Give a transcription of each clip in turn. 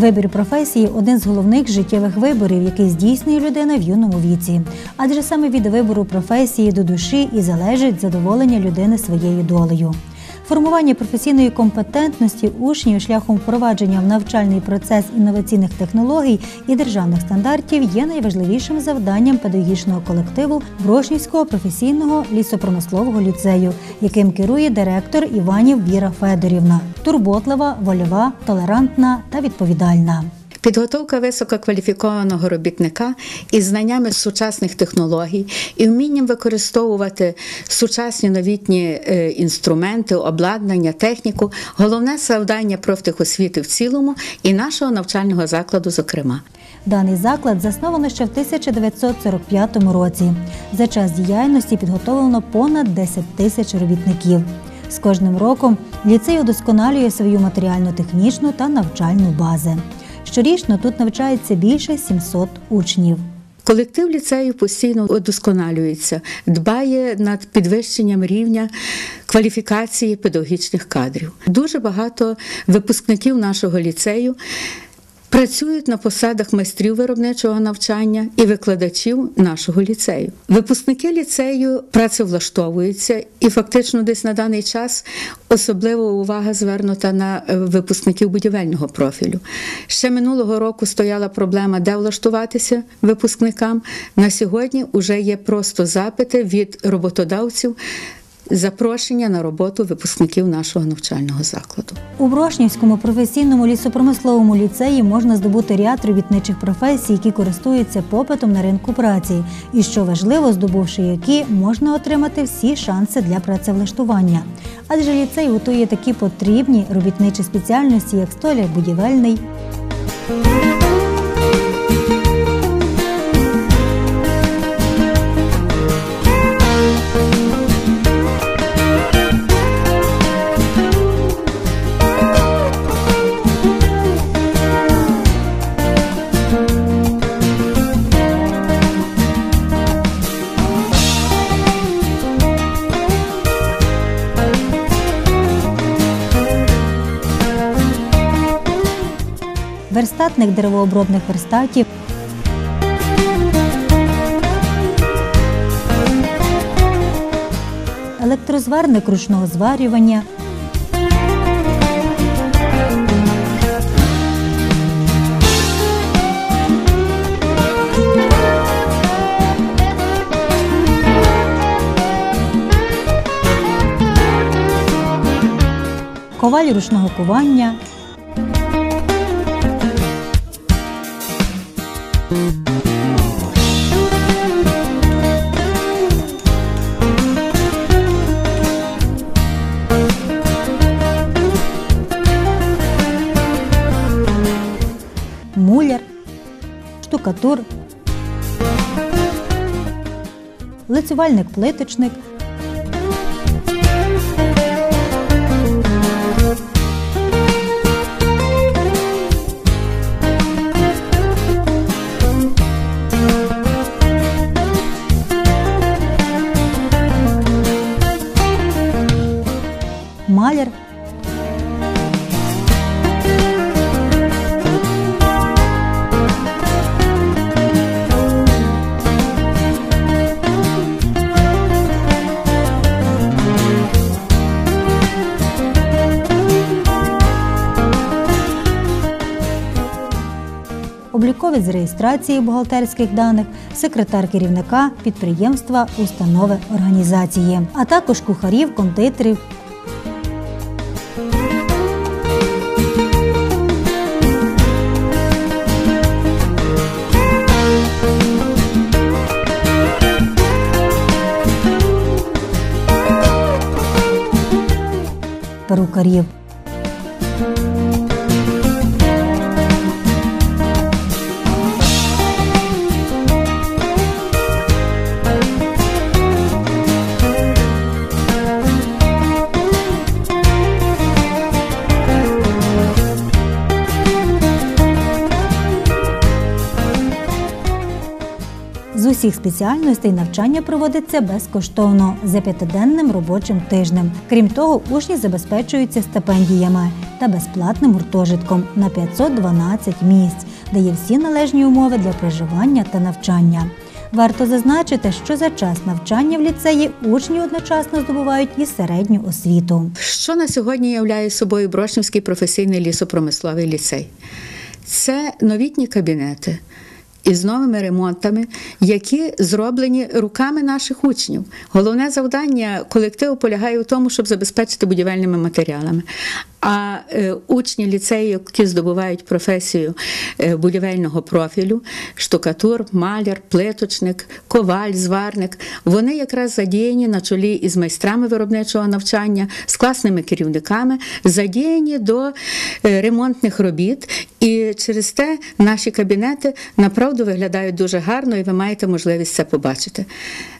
Вибір професії один з головних життєвих виборів, який здійснює людина в юному віці. Адже саме від вибору професії до душі і залежить задоволення людини своєю долею. Формування професійної компетентності учнів шляхом впровадження в навчальний процес інноваційних технологій і державних стандартів є найважливішим завданням педагогічного колективу Брошнівського професійного лісопромислового ліцею, яким керує директор Іванів Віра Федорівна. Турботлива, вольова, толерантна та відповідальна. Підготовка висококваліфікованого робітника із знаннями сучасних технологій і вмінням використовувати сучасні новітні е, інструменти, обладнання, техніку головне завдання профтехосвіти в цілому і нашого навчального закладу, зокрема. Даний заклад засновано ще в 1945 році. За час діяльності підготовлено понад 10 тисяч робітників. З кожним роком ліцей удосконалює свою матеріально-технічну та навчальну бази. Щорічно тут навчається більше 700 учнів. Колектив ліцею постійно удосконалюється, дбає над підвищенням рівня кваліфікації педагогічних кадрів. Дуже багато випускників нашого ліцею. Працюють на посадах майстрів виробничого навчання і викладачів нашого ліцею. Випускники ліцею працевлаштовуються, і фактично десь на даний час особлива увага звернута на е, випускників будівельного профілю. Ще минулого року стояла проблема, де влаштуватися випускникам. На сьогодні вже є просто запити від роботодавців запрошення на роботу випускників нашого навчального закладу. У Брошнівському професійному лісопромисловому ліцеї можна здобути ряд робітничих професій, які користуються попитом на ринку праці, і що важливо, здобувши які, можна отримати всі шанси для працевлаштування. Адже ліцей готує такі потрібні робітничі спеціальності, як столяр будівельний. Верстатник деревообробних верстатів. Електрозварник ручного зварювання. Коваль ручного кування. Штукатур, лицювальник-плиточник. Обліковець з реєстрації бухгалтерських даних, секретар керівника підприємства, установи організації, а також кухарів, кондитерів, перукарів. Усіх спеціальностей навчання проводиться безкоштовно за п'ятиденним робочим тижнем. Крім того, учні забезпечуються стипендіями та безплатним гуртожитком на 512 місць, де є всі належні умови для проживання та навчання. Варто зазначити, що за час навчання в ліцеї учні одночасно здобувають і середню освіту. Що на сьогодні являє собою Брошнівський професійний лісопромисловий ліцей? Це новітні кабінети. Із новими ремонтами, які зроблені руками наших учнів. Головне завдання колективу полягає в тому, щоб забезпечити будівельними матеріалами. А е, учні ліцею, які здобувають професію е, будівельного профілю, штукатур, маляр, плиточник, коваль, зварник, вони якраз задіяні на чолі із майстрами виробничого навчання, з класними керівниками, задіяні до е, ремонтних робіт. І через те наші кабінети направду виглядають дуже гарно, і ви маєте можливість це побачити.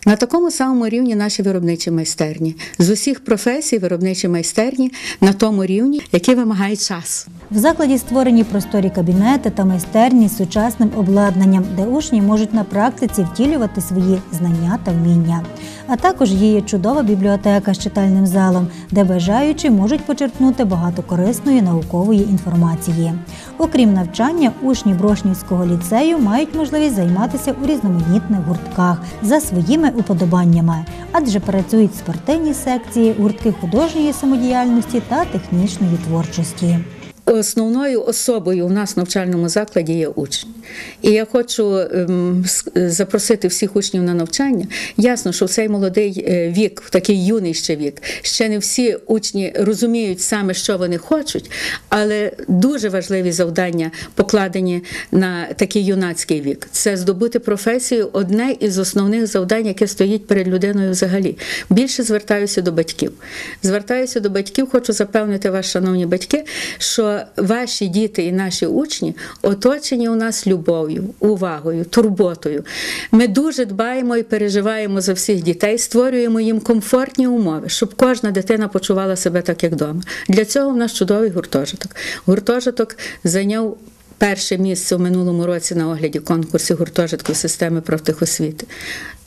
На такому самому рівні наші виробничі майстерні. З усіх професій виробничі майстерні на тому рівні, який вимагає час. В закладі створені просторі кабінети та майстерні з сучасним обладнанням, де учні можуть на практиці втілювати свої знання та вміння. А також є чудова бібліотека з читальним залом, де бажаючі можуть почерпнути багато корисної наукової інформації. Окрім навчання, учні Брошнівського ліцею мають можливість займатися у різноманітних гуртках за своїми уподобаннями, адже працюють спортивні секції, гуртки художньої самодіяльності та технічної творчості. Основною особою у нас в навчальному закладі є учень. І я хочу ем, запросити всіх учнів на навчання. Ясно, що в цей молодий е, вік, в такий юний ще вік, ще не всі учні розуміють саме, що вони хочуть, але дуже важливі завдання покладені на такий юнацький вік. Це здобути професію одне із основних завдань, яке стоїть перед людиною взагалі. Більше звертаюся до батьків. Звертаюся до батьків, хочу запевнити вас, шановні батьки, що ваші діти і наші учні оточені у нас любов'ю, увагою, турботою. Ми дуже дбаємо і переживаємо за всіх дітей, створюємо їм комфортні умови, щоб кожна дитина почувала себе так, як вдома. Для цього в нас чудовий гуртожиток. Гуртожиток зайняв. Перше місце у минулому році на огляді конкурсів гуртожитку системи профтехосвіти.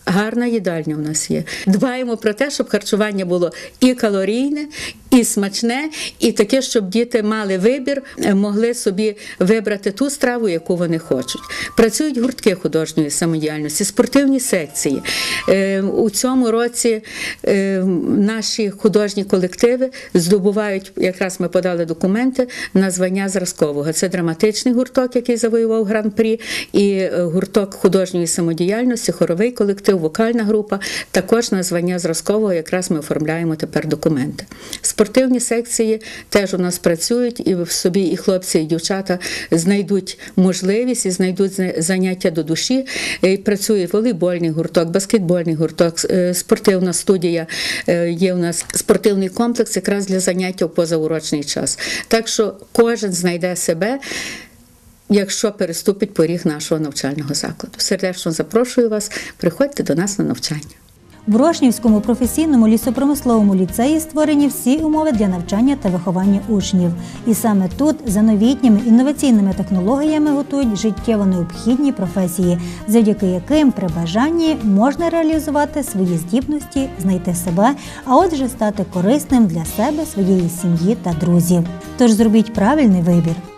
Гарна їдальня у нас є. Дбаємо про те, щоб харчування було і калорійне, і смачне, і таке, щоб діти мали вибір, могли собі вибрати ту страву, яку вони хочуть. Працюють гуртки художньої самодіяльності, спортивні секції. Е, у цьому році е, наші художні колективи здобувають, якраз ми подали документи на звання зразкового. Це драматичний гурток, який завоював гран-прі, і е, гурток художньої самодіяльності, хоровий колектив, вокальна група. Також на звання зразкового якраз ми оформляємо тепер документи. Спортивні секції теж у нас працюють, і в собі і хлопці, і дівчата знайдуть можливість і знайдуть заняття до душі. І Працює волейбольний гурток, баскетбольний гурток, е, спортивна студія. е, Є у нас спортивний комплекс якраз для заняття в позаурочний час. Так що кожен знайде себе. Якщо переступить поріг нашого навчального закладу, сердечно запрошую вас, приходьте до нас на навчання. В Брошнівському професійному лісопромисловому ліцеї створені всі умови для навчання та виховання учнів. І саме тут за новітніми інноваційними технологіями готують життєво необхідні професії, завдяки яким при бажанні можна реалізувати свої здібності, знайти себе, а отже стати корисним для себе, своєї сім'ї та друзів. Тож зробіть правильний вибір.